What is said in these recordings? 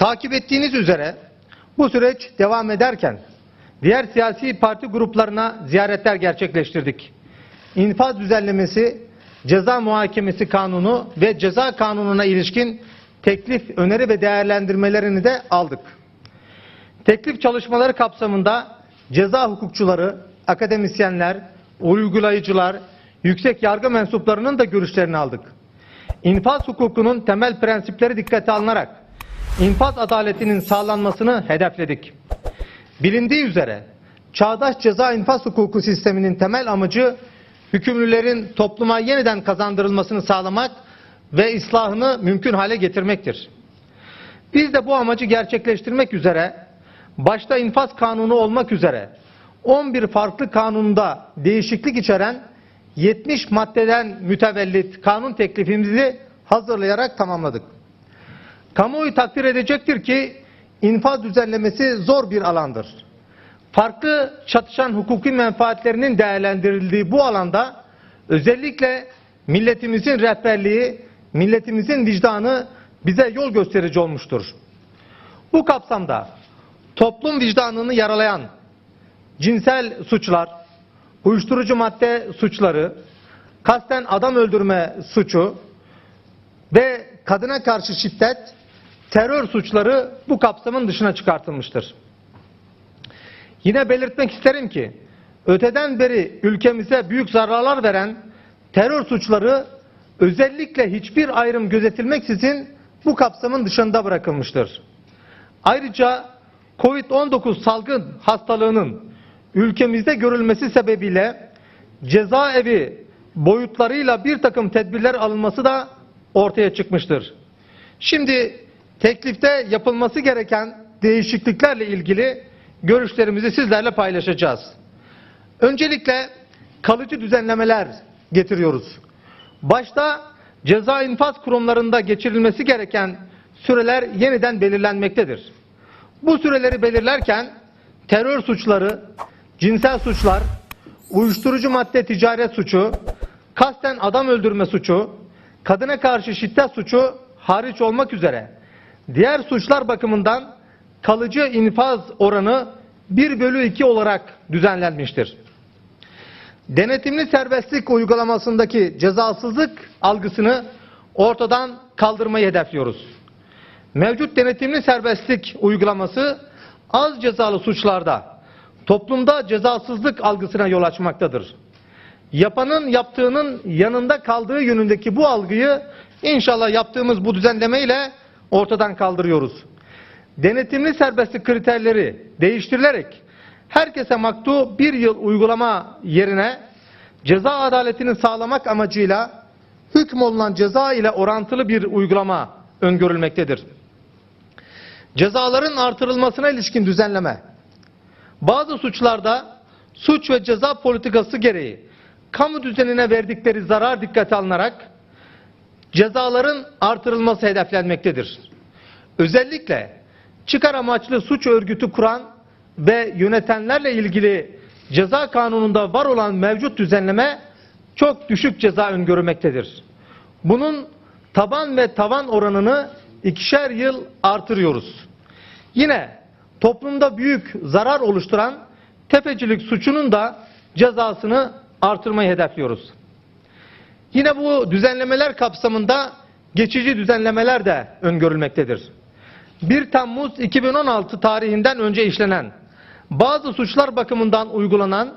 Takip ettiğiniz üzere bu süreç devam ederken diğer siyasi parti gruplarına ziyaretler gerçekleştirdik. İnfaz düzenlemesi, ceza muhakemesi kanunu ve ceza kanununa ilişkin teklif, öneri ve değerlendirmelerini de aldık. Teklif çalışmaları kapsamında ceza hukukçuları, akademisyenler, uygulayıcılar, yüksek yargı mensuplarının da görüşlerini aldık. İnfaz hukukunun temel prensipleri dikkate alınarak infaz adaletinin sağlanmasını hedefledik. Bilindiği üzere çağdaş ceza infaz hukuku sisteminin temel amacı hükümlülerin topluma yeniden kazandırılmasını sağlamak ve islahını mümkün hale getirmektir. Biz de bu amacı gerçekleştirmek üzere başta infaz kanunu olmak üzere 11 farklı kanunda değişiklik içeren 70 maddeden mütevellit kanun teklifimizi hazırlayarak tamamladık. Kamuoyu takdir edecektir ki infaz düzenlemesi zor bir alandır. Farklı çatışan hukuki menfaatlerinin değerlendirildiği bu alanda özellikle milletimizin rehberliği, milletimizin vicdanı bize yol gösterici olmuştur. Bu kapsamda toplum vicdanını yaralayan cinsel suçlar, uyuşturucu madde suçları, kasten adam öldürme suçu ve kadına karşı şiddet, terör suçları bu kapsamın dışına çıkartılmıştır. Yine belirtmek isterim ki öteden beri ülkemize büyük zararlar veren terör suçları özellikle hiçbir ayrım gözetilmeksizin bu kapsamın dışında bırakılmıştır. Ayrıca Covid-19 salgın hastalığının ülkemizde görülmesi sebebiyle cezaevi boyutlarıyla bir takım tedbirler alınması da ortaya çıkmıştır. Şimdi teklifte yapılması gereken değişikliklerle ilgili görüşlerimizi sizlerle paylaşacağız. Öncelikle kalıcı düzenlemeler getiriyoruz. Başta ceza infaz kurumlarında geçirilmesi gereken süreler yeniden belirlenmektedir. Bu süreleri belirlerken terör suçları, cinsel suçlar, uyuşturucu madde ticaret suçu, kasten adam öldürme suçu, kadına karşı şiddet suçu hariç olmak üzere diğer suçlar bakımından kalıcı infaz oranı 1 bölü 2 olarak düzenlenmiştir. Denetimli serbestlik uygulamasındaki cezasızlık algısını ortadan kaldırmayı hedefliyoruz. Mevcut denetimli serbestlik uygulaması az cezalı suçlarda toplumda cezasızlık algısına yol açmaktadır. Yapanın yaptığının yanında kaldığı yönündeki bu algıyı inşallah yaptığımız bu düzenlemeyle ortadan kaldırıyoruz. Denetimli serbestlik kriterleri değiştirilerek herkese maktu bir yıl uygulama yerine ceza adaletini sağlamak amacıyla hükmolunan ceza ile orantılı bir uygulama öngörülmektedir. Cezaların artırılmasına ilişkin düzenleme. Bazı suçlarda suç ve ceza politikası gereği kamu düzenine verdikleri zarar dikkate alınarak cezaların artırılması hedeflenmektedir. Özellikle çıkar amaçlı suç örgütü kuran ve yönetenlerle ilgili ceza kanununda var olan mevcut düzenleme çok düşük ceza öngörmektedir. Bunun taban ve tavan oranını ikişer yıl artırıyoruz. Yine toplumda büyük zarar oluşturan tefecilik suçunun da cezasını artırmayı hedefliyoruz. Yine bu düzenlemeler kapsamında geçici düzenlemeler de öngörülmektedir. 1 Temmuz 2016 tarihinden önce işlenen bazı suçlar bakımından uygulanan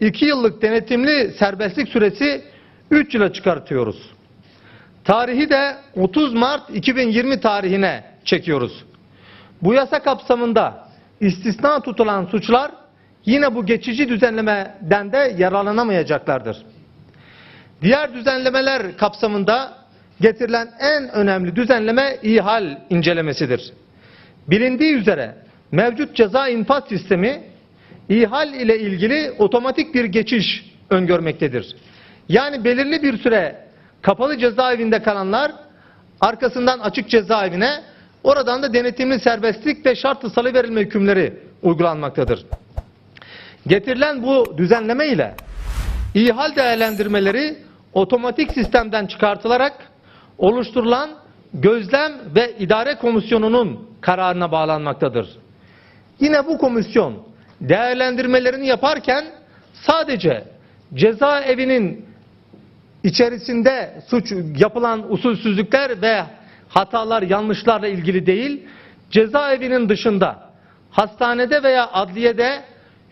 2 yıllık denetimli serbestlik süresi 3 yıla çıkartıyoruz. Tarihi de 30 Mart 2020 tarihine çekiyoruz. Bu yasa kapsamında istisna tutulan suçlar yine bu geçici düzenlemeden de yararlanamayacaklardır. Diğer düzenlemeler kapsamında getirilen en önemli düzenleme ihal incelemesidir. Bilindiği üzere mevcut ceza infaz sistemi ihal ile ilgili otomatik bir geçiş öngörmektedir. Yani belirli bir süre kapalı cezaevinde kalanlar arkasından açık cezaevine oradan da denetimli serbestlik ve şartlı salıverilme hükümleri uygulanmaktadır. Getirilen bu düzenleme ile ihal değerlendirmeleri otomatik sistemden çıkartılarak oluşturulan gözlem ve idare komisyonunun kararına bağlanmaktadır. Yine bu komisyon değerlendirmelerini yaparken sadece cezaevinin içerisinde suç yapılan usulsüzlükler ve hatalar, yanlışlarla ilgili değil, cezaevinin dışında, hastanede veya adliyede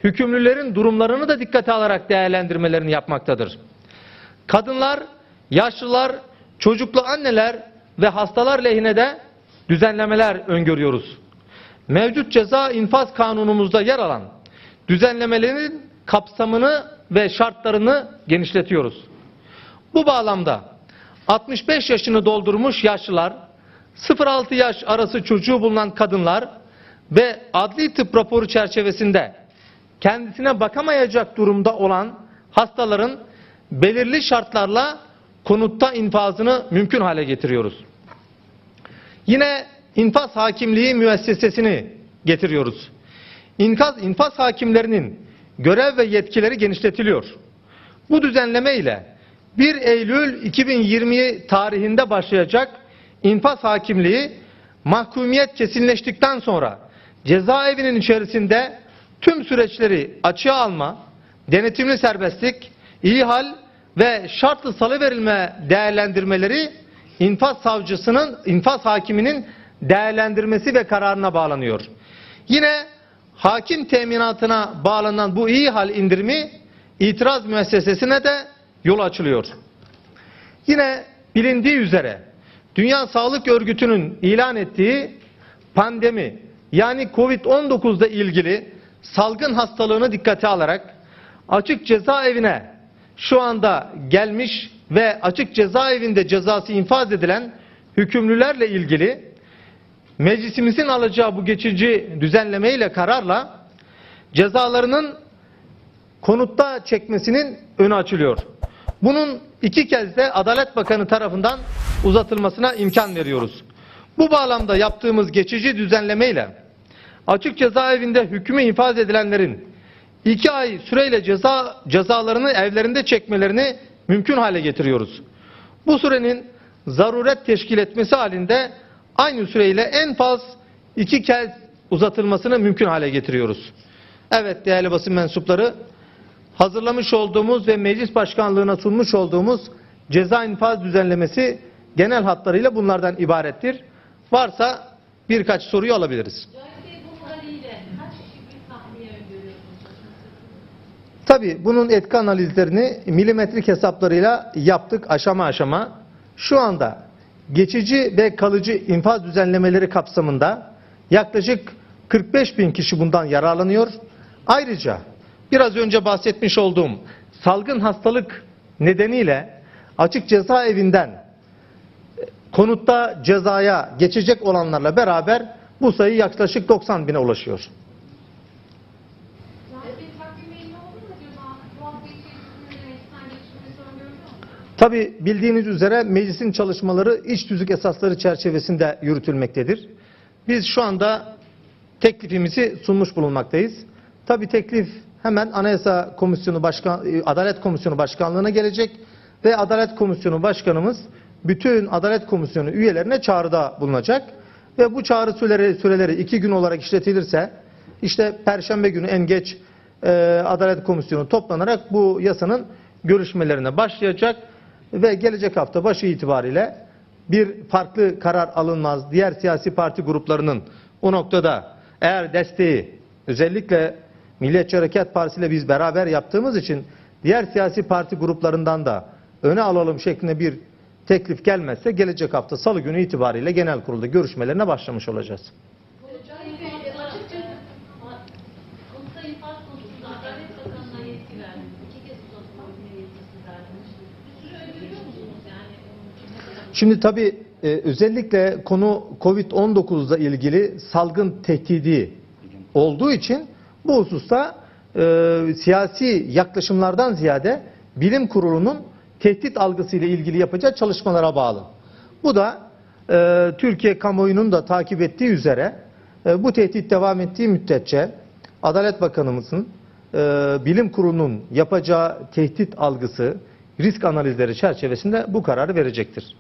hükümlülerin durumlarını da dikkate alarak değerlendirmelerini yapmaktadır. Kadınlar, yaşlılar, çocuklu anneler ve hastalar lehine de düzenlemeler öngörüyoruz. Mevcut ceza infaz kanunumuzda yer alan düzenlemelerin kapsamını ve şartlarını genişletiyoruz. Bu bağlamda 65 yaşını doldurmuş yaşlılar, 0-6 yaş arası çocuğu bulunan kadınlar ve adli tıp raporu çerçevesinde kendisine bakamayacak durumda olan hastaların belirli şartlarla konutta infazını mümkün hale getiriyoruz. Yine infaz hakimliği müessesesini getiriyoruz. İnkaz, infaz hakimlerinin görev ve yetkileri genişletiliyor. Bu düzenleme ile 1 Eylül 2020 tarihinde başlayacak infaz hakimliği mahkumiyet kesinleştikten sonra cezaevinin içerisinde tüm süreçleri açığa alma, denetimli serbestlik, iyi hal ve şartlı salıverilme değerlendirmeleri infaz savcısının, infaz hakiminin değerlendirmesi ve kararına bağlanıyor. Yine hakim teminatına bağlanan bu iyi hal indirimi itiraz müessesesine de yol açılıyor. Yine bilindiği üzere Dünya Sağlık Örgütü'nün ilan ettiği pandemi yani Covid-19 ile ilgili salgın hastalığını dikkate alarak açık cezaevine şu anda gelmiş ve açık cezaevinde cezası infaz edilen hükümlülerle ilgili meclisimizin alacağı bu geçici düzenleme ile kararla cezalarının konutta çekmesinin önü açılıyor. Bunun iki kez de Adalet Bakanı tarafından uzatılmasına imkan veriyoruz. Bu bağlamda yaptığımız geçici düzenlemeyle açık cezaevinde hükmü infaz edilenlerin iki ay süreyle ceza cezalarını evlerinde çekmelerini mümkün hale getiriyoruz. Bu sürenin zaruret teşkil etmesi halinde aynı süreyle en faz iki kez uzatılmasını mümkün hale getiriyoruz. Evet değerli basın mensupları hazırlamış olduğumuz ve meclis başkanlığına sunmuş olduğumuz ceza infaz düzenlemesi genel hatlarıyla bunlardan ibarettir. Varsa birkaç soruyu alabiliriz. Tabi bunun etki analizlerini milimetrik hesaplarıyla yaptık aşama aşama. Şu anda geçici ve kalıcı infaz düzenlemeleri kapsamında yaklaşık 45 bin kişi bundan yararlanıyor. Ayrıca biraz önce bahsetmiş olduğum salgın hastalık nedeniyle açık cezaevinden konutta cezaya geçecek olanlarla beraber bu sayı yaklaşık 90 bine ulaşıyor. Tabi bildiğiniz üzere meclisin çalışmaları iç tüzük esasları çerçevesinde yürütülmektedir. Biz şu anda teklifimizi sunmuş bulunmaktayız. Tabi teklif hemen Anayasa Komisyonu Başkan e, Adalet Komisyonu Başkanlığına gelecek ve Adalet Komisyonu Başkanımız bütün Adalet Komisyonu üyelerine çağrıda bulunacak ve bu çağrı süreleri, süreleri iki gün olarak işletilirse işte Perşembe günü en geç e, Adalet Komisyonu toplanarak bu yasanın görüşmelerine başlayacak ve gelecek hafta başı itibariyle bir farklı karar alınmaz. Diğer siyasi parti gruplarının o noktada eğer desteği özellikle Milliyetçi Hareket Partisi ile biz beraber yaptığımız için diğer siyasi parti gruplarından da öne alalım şeklinde bir teklif gelmezse gelecek hafta salı günü itibariyle genel kurulda görüşmelerine başlamış olacağız. Şimdi tabii e, özellikle konu Covid-19 ile ilgili salgın tehdidi olduğu için bu hususta e, siyasi yaklaşımlardan ziyade bilim kurulunun tehdit algısıyla ilgili yapacağı çalışmalara bağlı. Bu da e, Türkiye kamuoyunun da takip ettiği üzere e, bu tehdit devam ettiği müddetçe Adalet Bakanımızın e, bilim kurulunun yapacağı tehdit algısı, risk analizleri çerçevesinde bu kararı verecektir.